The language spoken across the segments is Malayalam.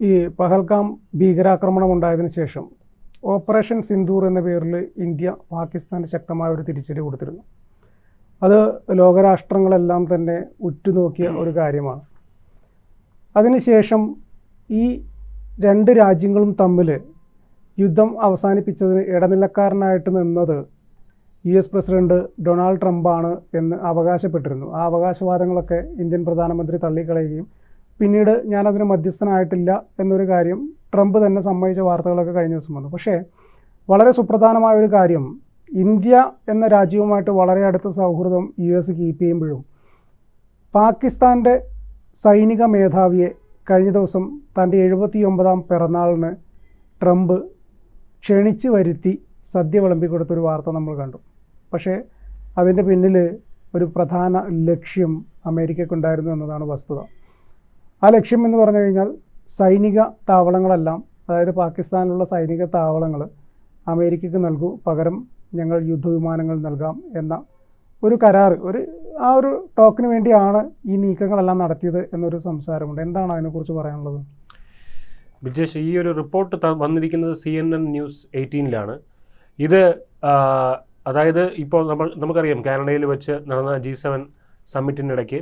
ഈ പഹൽഗാം ഭീകരാക്രമണം ഉണ്ടായതിന് ശേഷം ഓപ്പറേഷൻ സിന്ദൂർ എന്ന പേരിൽ ഇന്ത്യ പാകിസ്ഥാന് ശക്തമായ ഒരു തിരിച്ചടി കൊടുത്തിരുന്നു. അത് ലോകരാഷ്ട്രങ്ങളെല്ലാം തന്നെ ഉറ്റുനോക്കിയ ഒരു കാര്യമാണ്. അതിനുശേഷം ഈ രണ്ട് രാജ്യങ്ങളും തമ്മിൽ യുദ്ധം അവസാനിപ്പിച്ചതിന് ഇടനിലക്കാരനായിട്ട് നിന്നത് യു എസ് പ്രസിഡന്റ് ഡൊണാൾഡ് ട്രംപാണ് എന്ന് അവകാശപ്പെട്ടിരുന്നു. ആ അവകാശവാദങ്ങളൊക്കെ ഇന്ത്യൻ പ്രധാനമന്ത്രി തള്ളിക്കളയുകയും പിന്നീട് ഞാനതിന് മധ്യസ്ഥനായിട്ടില്ല എന്നൊരു കാര്യം ട്രംപ് തന്നെ സമ്മതിച്ച വാർത്തകളൊക്കെ കഴിഞ്ഞ ദിവസം വന്നു. പക്ഷേ വളരെ സുപ്രധാനമായ ഒരു കാര്യം ഇന്ത്യ എന്ന രാജ്യവുമായിട്ട് വളരെ അടുത്ത സൗഹൃദം യു എസ് കീപ്പ് ചെയ്യുമ്പോഴും പാകിസ്ഥാന്റെ സൈനിക മേധാവിയെ കഴിഞ്ഞ ദിവസം തന്റെ എഴുപത്തി ഒമ്പതാം പിറന്നാളിന് ട്രംപ് ക്ഷണിച്ചു വരുത്തി സദ്യ വിളമ്പി കൊടുത്തൊരു വാർത്ത നമ്മൾ കണ്ടു. പക്ഷേ അതിന്റെ പിന്നിൽ ഒരു പ്രധാന ലക്ഷ്യം അമേരിക്കയ്ക്കുണ്ടായിരുന്നു എന്നതാണ് വസ്തുത. ആ ലക്ഷ്യം എന്ന് പറഞ്ഞു കഴിഞ്ഞാൽ സൈനിക താവളങ്ങളെല്ലാം അതായത് പാകിസ്ഥാനിലുള്ള സൈനിക താവളങ്ങൾ അമേരിക്കക്ക് നൽകൂ. പകരം ഞങ്ങൾ യുദ്ധവിമാനങ്ങൾ നൽകാം എന്ന ഒരു കരാർ ഒരു ആ ഒരു ടോക്കിന് വേണ്ടിയാണ് ഈ നീക്കങ്ങളെല്ലാം നടത്തിയത് എന്നൊരു സംസാരമുണ്ട്. എന്താണ് അതിനെക്കുറിച്ച് പറയാനുള്ളത്? ബിജേഷ് ഈ ഒരു റിപ്പോർട്ട് വന്നിരിക്കുന്നത് സി എൻ എൻ ന്യൂസ് എയ്റ്റീനിലാണ് ഇത് അതായത് ഇപ്പോൾ നമ്മൾ നമുക്കറിയാം കാനഡയിൽ വെച്ച് നടന്ന ജി സെവൻ സമ്മിറ്റിനിടയ്ക്ക്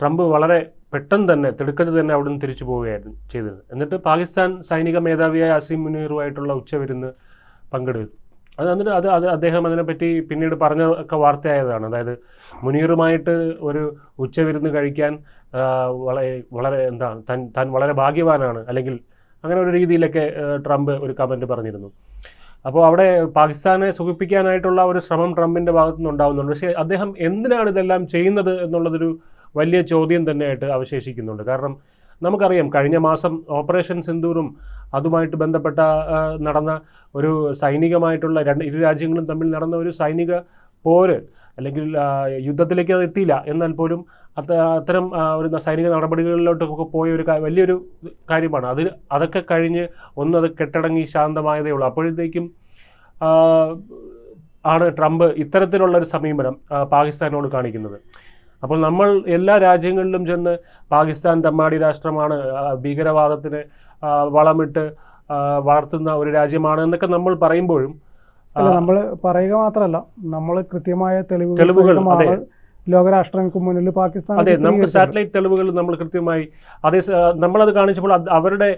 ട്രംപ് വളരെ പെട്ടെന്ന് തന്നെ തിടുക്കത്തിൽ തന്നെ അവിടെ നിന്ന് തിരിച്ചു പോവുകയായിരുന്നു ചെയ്തത്. എന്നിട്ട് പാകിസ്ഥാൻ സൈനിക മേധാവിയായ അസീം മുനീറുമായിട്ടുള്ള ഉച്ചവിരുന്ന് പങ്കെടുത്തു. അത് എന്നിട്ട് അത് അത് അദ്ദേഹം അതിനെപ്പറ്റി പിന്നീട് പറഞ്ഞ ഒക്കെ വാർത്തയായതാണ്. അതായത് മുനീറുമായിട്ട് ഒരു ഉച്ചവിരുന്ന് കഴിക്കാൻ വളരെ വളരെ എന്താ താൻ താൻ വളരെ ഭാഗ്യവാനാണ്. അല്ലെങ്കിൽ അങ്ങനെ ഒരു രീതിയിലൊക്കെ ട്രംപ് ഒരു കമന്റ് പറഞ്ഞിരുന്നു. അപ്പോൾ അവിടെ പാകിസ്ഥാനെ സുഖിപ്പിക്കാനായിട്ടുള്ള ഒരു ശ്രമം ട്രംപിന്റെ ഭാഗത്തു നിന്ന് ഉണ്ടാകുന്നുണ്ട് പക്ഷേ അദ്ദേഹം എന്തിനാണ് ഇതെല്ലാം ചെയ്യുന്നത് എന്നുള്ളതൊരു വലിയ ചോദ്യം തന്നെയായിട്ട് അവശേഷിക്കുന്നുണ്ട്. കാരണം നമുക്കറിയാം കഴിഞ്ഞ മാസം ഓപ്പറേഷൻ സിന്ദൂറും അതുമായിട്ട് ബന്ധപ്പെട്ട നടന്ന ഒരു സൈനികമായിട്ടുള്ള രണ്ട് ഇരു രാജ്യങ്ങളും തമ്മിൽ നടന്ന ഒരു സൈനിക പോര് അല്ലെങ്കിൽ യുദ്ധത്തിലേക്ക് അത് എത്തിയില്ല. എന്നാൽ പോലും അത് അത്തരം ഒരു സൈനിക നടപടികളിലോട്ടൊക്കെ പോയ ഒരു വലിയൊരു കാര്യമാണ്. അത് അതൊക്കെ കഴിഞ്ഞ് ഒന്ന് അത് കെട്ടടങ്ങി ശാന്തമായതേ ഉള്ളൂ. അപ്പോഴത്തേക്കും ആണ് ട്രംപ് ഇത്തരത്തിലുള്ള ഒരു സമീപനം പാകിസ്ഥാനോട് കാണിക്കുന്നത്. അപ്പോൾ നമ്മൾ എല്ലാ രാജ്യങ്ങളിലും ചെന്ന് പാകിസ്ഥാൻ തമ്മാടി രാഷ്ട്രമാണ് ഭീകരവാദത്തിന് വളമിട്ട് വളർത്തുന്ന ഒരു രാജ്യമാണ് എന്നൊക്കെ നമ്മൾ പറയുമ്പോഴും നമ്മൾ പറയുക മാത്രമല്ല നമ്മൾ കൃത്യമായ തെളിവുകൾ. ലോകരാഷ്ട്രങ്ങൾക്ക് മുന്നിൽ പാകിസ്ഥാൻ അതെ നമുക്ക് സാറ്റലൈറ്റ് തെളിവുകൾ നമ്മൾ കൃത്യമായി അതേ നമ്മളത് കാണിച്ചപ്പോൾ അവരുടെ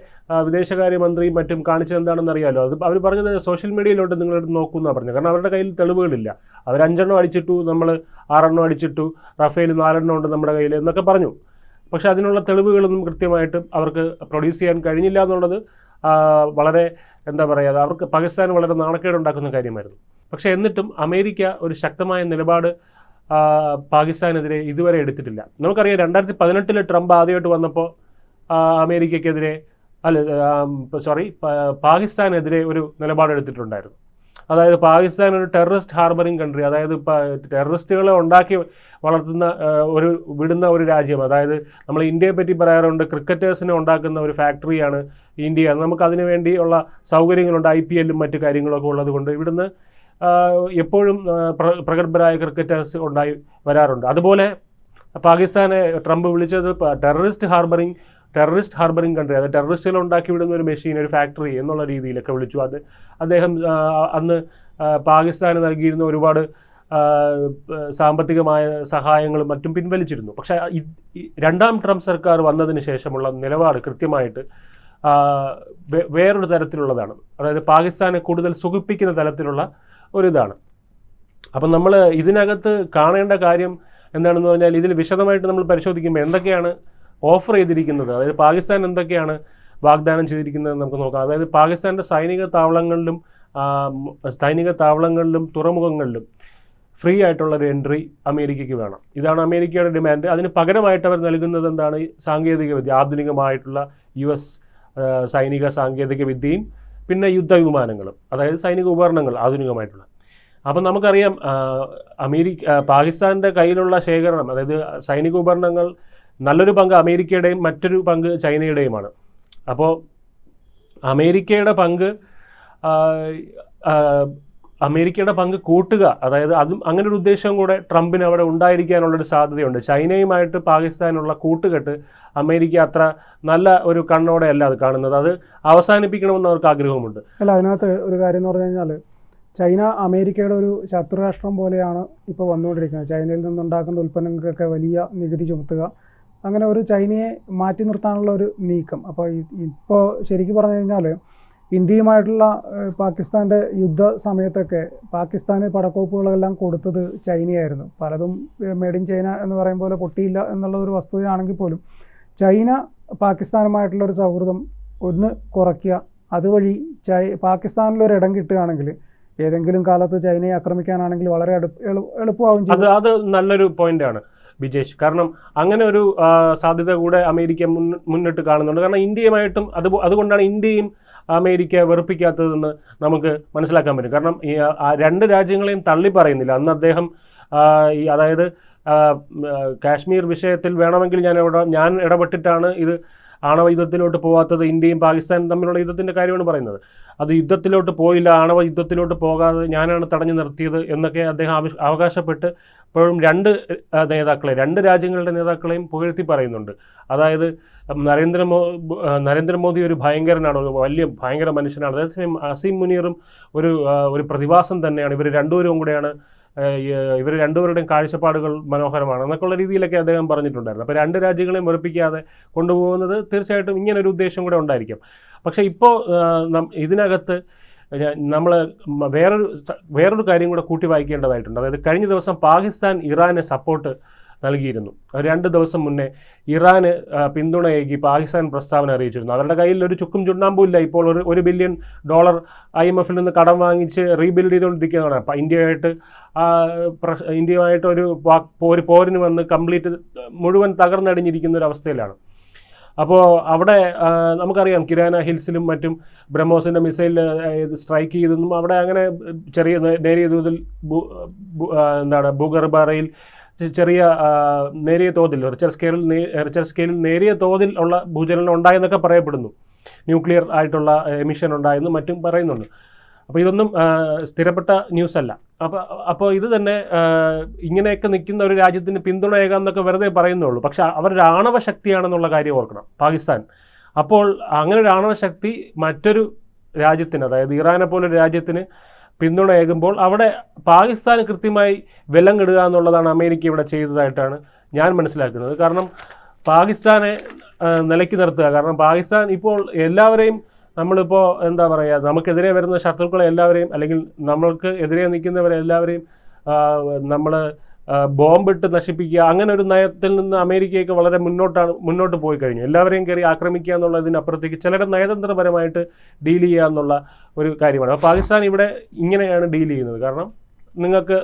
വിദേശകാര്യമന്ത്രിയും മറ്റും കാണിച്ചത് എന്താണെന്ന് അറിയാലോ അത് അവർ പറഞ്ഞത് സോഷ്യൽ മീഡിയയിലോട്ട് നിങ്ങളെടുത്ത് നോക്കുമെന്നാണ് പറഞ്ഞത്. കാരണം അവരുടെ കയ്യിൽ തെളിവുകളില്ല. അവർ അഞ്ചെണ്ണം അടിച്ചിട്ടു നമ്മൾ ആറെണ്ണം അടിച്ചിട്ടു റഫേൽ നാലെണ്ണം ഉണ്ട് നമ്മുടെ കയ്യിൽ എന്നൊക്കെ പറഞ്ഞു. പക്ഷേ അതിനുള്ള തെളിവുകളൊന്നും കൃത്യമായിട്ട് അവർക്ക് പ്രൊഡ്യൂസ് ചെയ്യാൻ കഴിഞ്ഞില്ല എന്നുള്ളത് വളരെ എന്താ പറയുക അവർക്ക് പാകിസ്ഥാൻ വളരെ നാണക്കേടുണ്ടാക്കുന്ന കാര്യമായിരുന്നു. പക്ഷേ എന്നിട്ടും അമേരിക്ക ഒരു ശക്തമായ നിലപാട് പാകിസ്ഥാനെതിരെ ഇതുവരെ എടുത്തിട്ടില്ല. നമുക്കറിയാം രണ്ടായിരത്തി പതിനെട്ടിൽ ട്രംപ് ആദ്യമായിട്ട് വന്നപ്പോൾ അമേരിക്കക്കെതിരെ അല്ല സോറി പാകിസ്ഥാനെതിരെ ഒരു നിലപാടെടുത്തിട്ടുണ്ടായിരുന്നു അതായത് പാകിസ്ഥാൻ ഒരു ടെററിസ്റ്റ് ഹാർബറിംഗ് കൺട്രി അതായത് ടെററിസ്റ്റുകളെ ഉണ്ടാക്കി വളർത്തുന്ന ഒരു വിടുന്ന ഒരു രാജ്യം. അതായത് നമ്മൾ ഇന്ത്യയെ പറ്റി പറയാറുണ്ട് ക്രിക്കറ്റേഴ്സിനെ ഉണ്ടാക്കുന്ന ഒരു ഫാക്ടറിയാണ് ഇന്ത്യ. നമുക്ക് അതിനു വേണ്ടിയുള്ള സൗകര്യങ്ങളുണ്ട് ഐ പി എല്ലും മറ്റു കാര്യങ്ങളൊക്കെ ഉള്ളത് കൊണ്ട് ഇവിടുന്ന് എപ്പോഴും പ്രഗത്ഭരായ ക്രിക്കറ്റേഴ്സ് ഉണ്ടായി വരാറുണ്ട്. അതുപോലെ പാകിസ്ഥാനെ ട്രംപ് വിളിച്ചത് terrorist harbouring terrorist harbouring country അത് ടെററിസ്റ്റുകൾ ഉണ്ടാക്കി വിടുന്ന ഒരു മെഷീൻ ഒരു ഫാക്ടറി എന്നുള്ള രീതിയിലൊക്കെ വിളിച്ചു. അത് അദ്ദേഹം അന്ന് പാകിസ്ഥാന് നൽകിയിരുന്ന ഒരുപാട് സാമ്പത്തികമായ സഹായങ്ങളും മറ്റും പിൻവലിച്ചിരുന്നു. പക്ഷേ രണ്ടാം ട്രംപ് സർക്കാർ വന്നതിന് ശേഷമുള്ള നിലപാട് കൃത്യമായിട്ട് വേറൊരു തരത്തിലുള്ളതാണ്. അതായത് പാകിസ്ഥാനെ കൂടുതൽ സുഖിപ്പിക്കുന്ന തരത്തിലുള്ള ഒരിതാണ്. അപ്പം നമ്മൾ ഇതിനകത്ത് കാണേണ്ട കാര്യം എന്താണെന്ന് പറഞ്ഞാൽ ഇതിൽ വിശദമായിട്ട് നമ്മൾ പരിശോധിക്കുമ്പോൾ എന്തൊക്കെയാണ് ഓഫർ ചെയ്തിരിക്കുന്നത്? അതായത് പാകിസ്ഥാൻ എന്തൊക്കെയാണ് വാഗ്ദാനം ചെയ്തിരിക്കുന്നത് നമുക്ക് നോക്കാം. അതായത് പാകിസ്ഥാന്റെ സൈനിക താവളങ്ങളിലും സൈനിക താവളങ്ങളിലും തുറമുഖങ്ങളിലും ഫ്രീ ആയിട്ടുള്ള ഒരു എൻട്രി അമേരിക്കയ്ക്ക് വേണം. ഇതാണ് അമേരിക്കയുടെ ഡിമാൻഡ് അതിന് പകരമായിട്ട് അവർ നൽകുന്നത് എന്താണ്? സാങ്കേതികവിദ്യ സാങ്കേതിക വിദ്യ ആധുനികമായിട്ടുള്ള യു എസ് സൈനിക സാങ്കേതിക വിദ്യയും പിന്നെ യുദ്ധവിമാനങ്ങളും അതായത് സൈനിക ഉപകരണങ്ങൾ ആധുനികമായിട്ടുള്ള. അപ്പം നമുക്കറിയാം അമേരിക്ക പാകിസ്ഥാന്റെ കയ്യിലുള്ള ശേഖരണം അതായത് സൈനിക ഉപകരണങ്ങൾ നല്ലൊരു പങ്ക് അമേരിക്കയുടെയും മറ്റൊരു പങ്ക് ചൈനയുടെയുമാണ്. അപ്പോൾ അമേരിക്കയുടെ പങ്ക് അമേരിക്കയുടെ പങ്ക് കൂട്ടുക അതായത് അതും അങ്ങനെ ഒരു ഉദ്ദേശം കൂടെ ട്രംപിന് അവിടെ ഉണ്ടായിരിക്കാനുള്ളൊരു സാധ്യതയുണ്ട്. ചൈനയുമായിട്ട് പാകിസ്ഥാനുള്ള കൂട്ടുകെട്ട് അമേരിക്ക അത്ര നല്ല ഒരു കണ്ണോടെ അല്ല അത് കാണുന്നത്. അത് അവസാനിപ്പിക്കണമെന്ന് അവർക്ക് ആഗ്രഹമുണ്ട് അല്ല അതിനകത്ത് ഒരു കാര്യം എന്ന് പറഞ്ഞു കഴിഞ്ഞാൽ ചൈന അമേരിക്കയുടെ ഒരു ശത്രുരാഷ്ട്രം പോലെയാണ് ഇപ്പോൾ വന്നുകൊണ്ടിരിക്കുന്നത്. ചൈനയിൽ നിന്നുണ്ടാക്കുന്ന ഉൽപ്പന്നങ്ങൾക്കൊക്കെ വലിയ നികുതി ചുമത്തുക അങ്ങനെ ഒരു ചൈനയെ മാറ്റി നിർത്താനുള്ള ഒരു നീക്കം. അപ്പോൾ ഇപ്പോൾ ശരിക്കും പറഞ്ഞു കഴിഞ്ഞാൽ ഇന്ത്യയുമായിട്ടുള്ള പാകിസ്ഥാന്റെ യുദ്ധ സമയത്തൊക്കെ പാകിസ്ഥാന് പടക്കോപ്പുകളെല്ലാം കൊടുത്തത് ചൈനയായിരുന്നു. പലതും മേഡ് ഇൻ ചൈന എന്ന് പറയും പോലെ പൊട്ടിയില്ല എന്നുള്ള ഒരു വസ്തുതയാണെങ്കിൽ പോലും ചൈന പാകിസ്ഥാനുമായിട്ടുള്ള ഒരു സൗഹൃദം ഒന്ന് കുറയ്ക്കുക. അതുവഴി ചൈ പാകിസ്ഥാനിലൊരു ഇടം കിട്ടുകയാണെങ്കിൽ ഏതെങ്കിലും കാലത്ത് ചൈനയെ ആക്രമിക്കാനാണെങ്കിൽ വളരെ എളുപ്പമാവും അത് അത് നല്ലൊരു പോയിന്റാണ് ബിജേഷ്. കാരണം അങ്ങനെ ഒരു സാധ്യത കൂടെ അമേരിക്ക മുന്നിട്ട് കാണുന്നുണ്ട്. കാരണം ഇന്ത്യയുമായിട്ടും അത് അതുകൊണ്ടാണ് ഇന്ത്യയും അമേരിക്ക വെറുപ്പിക്കാത്തതെന്ന് നമുക്ക് മനസ്സിലാക്കാൻ പറ്റും. കാരണം ഈ രണ്ട് രാജ്യങ്ങളെയും തള്ളി പറയുന്നില്ല. അന്ന് അദ്ദേഹം ഈ അതായത് കാശ്മീർ വിഷയത്തിൽ വേണമെങ്കിൽ ഞാൻ ഇവിടെ ഞാൻ ഇടപെട്ടിട്ടാണ് ഇത് ആണവ യുദ്ധത്തിലോട്ട് പോകാത്തത് ഇന്ത്യയും പാകിസ്ഥാനും തമ്മിലുള്ള യുദ്ധത്തിന്റെ കാര്യമാണ് പറയുന്നത്. അത് യുദ്ധത്തിലോട്ട് പോയില്ല ആണവ യുദ്ധത്തിലോട്ട് പോകാതെ ഞാനാണ് തടഞ്ഞു നിർത്തിയത് എന്നൊക്കെ അദ്ദേഹം അവകാശപ്പെട്ട് ഇപ്പോഴും രണ്ട് നേതാക്കളെ രണ്ട് രാജ്യങ്ങളുടെ നേതാക്കളെയും പുകഴ്ത്തി പറയുന്നുണ്ട്. അതായത് നരേന്ദ്രമോ നരേന്ദ്രമോദി ഒരു ഭയങ്കരനാണ് വലിയ ഭയങ്കര മനുഷ്യനാണ്. അതേസമയം അസീം മുനീറും ഒരു ഒരു പ്രതിഭാസം തന്നെയാണ്. ഇവർ രണ്ടുപേരും കൂടെയാണ് ഇവർ രണ്ടുപേരുടെയും കാഴ്ചപ്പാടുകൾ മനോഹരമാണ് എന്നൊക്കെയുള്ള രീതിയിലൊക്കെ അദ്ദേഹം പറഞ്ഞിട്ടുണ്ടായിരുന്നു. അപ്പോൾ രണ്ട് രാജ്യങ്ങളെയും വെറുപ്പിക്കാതെ കൊണ്ടുപോകുന്നത് തീർച്ചയായിട്ടും ഇങ്ങനൊരു ഉദ്ദേശം കൂടെ ഉണ്ടായിരിക്കും. പക്ഷേ ഇപ്പോൾ ഇതിനകത്ത് നമ്മൾ വേറൊരു വേറൊരു കാര്യം കൂടെ കൂട്ടി വായിക്കേണ്ടതായിട്ടുണ്ട്. അതായത് കഴിഞ്ഞ ദിവസം പാകിസ്ഥാൻ ഇറാനെ സപ്പോർട്ട് നൽകിയിരുന്നു. രണ്ട് ദിവസം മുന്നേ ഇറാന് പിന്തുണയേകി പാകിസ്ഥാൻ പ്രസ്താവന അറിയിച്ചിരുന്നു. അവരുടെ കയ്യിൽ ഒരു ചുക്കും ചുണ്ണാമ്പും ഇല്ല. ഇപ്പോൾ ഒരു ഒരു ബില്യൺ ഡോളർ ഐ എം എഫിൽ നിന്ന് കടം വാങ്ങിച്ച് റീബിൽഡ് ചെയ്തുകൊണ്ടിരിക്കുന്നതാണ് അപ്പം ഇന്ത്യയായിട്ട് ഇന്ത്യയുമായിട്ട് ഒരു പോര് പോരിന് വന്ന് കംപ്ലീറ്റ് മുഴുവൻ തകർന്നടിഞ്ഞിരിക്കുന്ന ഒരു അവസ്ഥയിലാണ്. അപ്പോൾ അവിടെ നമുക്കറിയാം കിരാന ഹിൽസിലും മറ്റും ബ്രഹ്മോസിന്റെ മിസൈൽ സ്ട്രൈക്ക് ചെയ്തെന്നും അവിടെ അങ്ങനെ ചെറിയ നേരിയ തോതിൽ എന്താണ് ഭൂഗർഭറയിൽ ചെറിയ നേരിയ തോതിൽ റിച്ചർ സ്കെയിലിൽ റിച്ചർ സ്കെയിലിൽ നേരിയ തോതിൽ ഉള്ള ഭൂചലനം ഉണ്ടായെന്നൊക്കെ പറയപ്പെടുന്നു. ന്യൂക്ലിയർ ആയിട്ടുള്ള എമിഷൻ ഉണ്ടായെന്നും മറ്റും പറയുന്നുണ്ട്. അപ്പോൾ ഇതൊന്നും സ്ഥിരപ്പെട്ട ന്യൂസ് അല്ല അപ്പോൾ അപ്പോൾ ഇത് തന്നെ ഇങ്ങനെയൊക്കെ നിൽക്കുന്ന ഒരു രാജ്യത്തിന് പിന്തുണയേകാം എന്നൊക്കെ വെറുതെ പറയുന്നുള്ളൂ. പക്ഷെ അവരൊരു ആണവ ശക്തിയാണെന്നുള്ള കാര്യം ഓർക്കണം പാകിസ്ഥാൻ. അപ്പോൾ അങ്ങനെ ഒരു ആണവ ശക്തി മറ്റൊരു രാജ്യത്തിന് അതായത് ഇറാനെ പോലൊരു രാജ്യത്തിന് പിന്തുണയേകുമ്പോൾ അവിടെ പാകിസ്ഥാൻ കൃത്യമായി വിലങ്ങിടുക എന്നുള്ളതാണ് അമേരിക്ക ഇവിടെ ചെയ്തതായിട്ടാണ് ഞാൻ മനസ്സിലാക്കുന്നത്. കാരണം പാകിസ്ഥാനെ നിലയ്ക്ക് നിർത്തുക. കാരണം പാകിസ്ഥാൻ ഇപ്പോൾ എല്ലാവരെയും നമ്മളിപ്പോൾ എന്താ പറയുക നമുക്കെതിരെ വരുന്ന ശത്രുക്കളെ എല്ലാവരെയും അല്ലെങ്കിൽ നമ്മൾക്ക് എതിരെ നിൽക്കുന്നവരെ എല്ലാവരെയും നമ്മൾ ബോംബിട്ട് നശിപ്പിക്കുക അങ്ങനെ ഒരു നയത്തിൽ നിന്ന് അമേരിക്കയൊക്കെ വളരെ മുന്നോട്ടാണ് മുന്നോട്ട് പോയി കഴിഞ്ഞു. എല്ലാവരെയും കയറി ആക്രമിക്കുക എന്നുള്ളതിനപ്പുറത്തേക്ക് ചിലരെ നയതന്ത്രപരമായിട്ട് ഡീൽ ചെയ്യുക എന്നുള്ള ഒരു കാര്യമാണ്. അപ്പോൾ പാകിസ്ഥാൻ ഇവിടെ ഇങ്ങനെയാണ് ഡീൽ ചെയ്യുന്നത്. കാരണം നിങ്ങൾക്ക്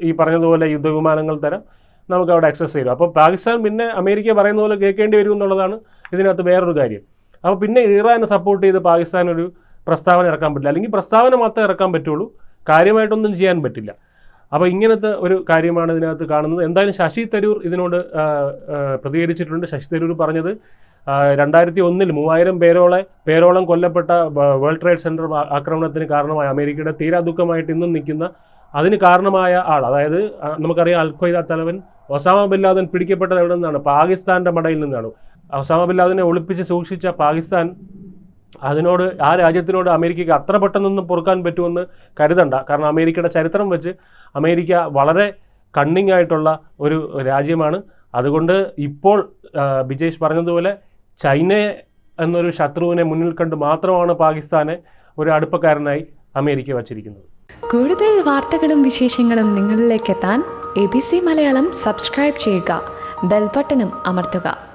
ഈ പറഞ്ഞതുപോലെ യുദ്ധവിമാനങ്ങൾ തരാം നമുക്ക് അവിടെ അക്സസ് ചെയ്യും. അപ്പോൾ പാകിസ്ഥാൻ പിന്നെ അമേരിക്ക പറയുന്ന പോലെ കേൾക്കേണ്ടി വരും എന്നുള്ളതാണ് ഇതിനകത്ത് വേറൊരു കാര്യം. അപ്പോൾ പിന്നെ ഇറാനെ സപ്പോർട്ട് ചെയ്ത് പാകിസ്ഥാൻ ഒരു പ്രസ്താവന ഇറക്കാൻ പറ്റില്ല. അല്ലെങ്കിൽ പ്രസ്താവന മാത്രമേ ഇറക്കാൻ പറ്റുള്ളൂ. കാര്യമായിട്ടൊന്നും ചെയ്യാൻ പറ്റില്ല. അപ്പോൾ ഇങ്ങനത്തെ ഒരു കാര്യമാണ് ഇതിനകത്ത് കാണുന്നത്. എന്തായാലും ശശി തരൂർ ഇതിനോട് പ്രതികരിച്ചിട്ടുണ്ട്. ശശി തരൂർ പറഞ്ഞത് രണ്ടായിരത്തി ഒന്നിൽ മൂവായിരം പേരോളെ പേരോളം കൊല്ലപ്പെട്ട വേൾഡ് ട്രേഡ് സെന്റർ ആക്രമണത്തിന് കാരണമായ അമേരിക്കയുടെ തീരാ ദുഃഖമായിട്ട് ഇന്നും നിൽക്കുന്ന അതിന് കാരണമായ ആൾ അതായത് നമുക്കറിയാം അൽ ഖ്വയ്ദ തലവൻ ഒസാമ ബിൻ ലാദൻ പിടിക്കപ്പെട്ടത് എവിടെ നിന്നാണ് പാകിസ്ഥാന്റെ മടയിൽ നിന്നാണ്. ഒസാമ ബിൻ ലാദനെ ഒളിപ്പിച്ച് സൂക്ഷിച്ച പാകിസ്ഥാൻ അതിനോട് ആ രാജ്യത്തിനോട് അമേരിക്കയ്ക്ക് അത്ര പെട്ടെന്നൊന്നും പൊറുക്കാൻ പറ്റുമെന്ന് കരുതണ്ട. കാരണം അമേരിക്കയുടെ ചരിത്രം വെച്ച് അമേരിക്ക വളരെ കണ്ണിങ് ആയിട്ടുള്ള ഒരു രാജ്യമാണ്. അതുകൊണ്ട് ഇപ്പോൾ ബിജേഷ് പറഞ്ഞതുപോലെ ചൈനയെ എന്നൊരു ശത്രുവിനെ മുന്നിൽ കണ്ട് മാത്രമാണ് പാകിസ്ഥാനെ ഒരു അടുപ്പക്കാരനായി അമേരിക്ക വച്ചിരിക്കുന്നത്. കൂടുതൽ വാർത്തകളും വിശേഷങ്ങളും നിങ്ങളിലേക്ക് എത്താൻ A B C Malayalam subscribe ചെയ്യുക. ബെൽബട്ടനും അമർത്തുക.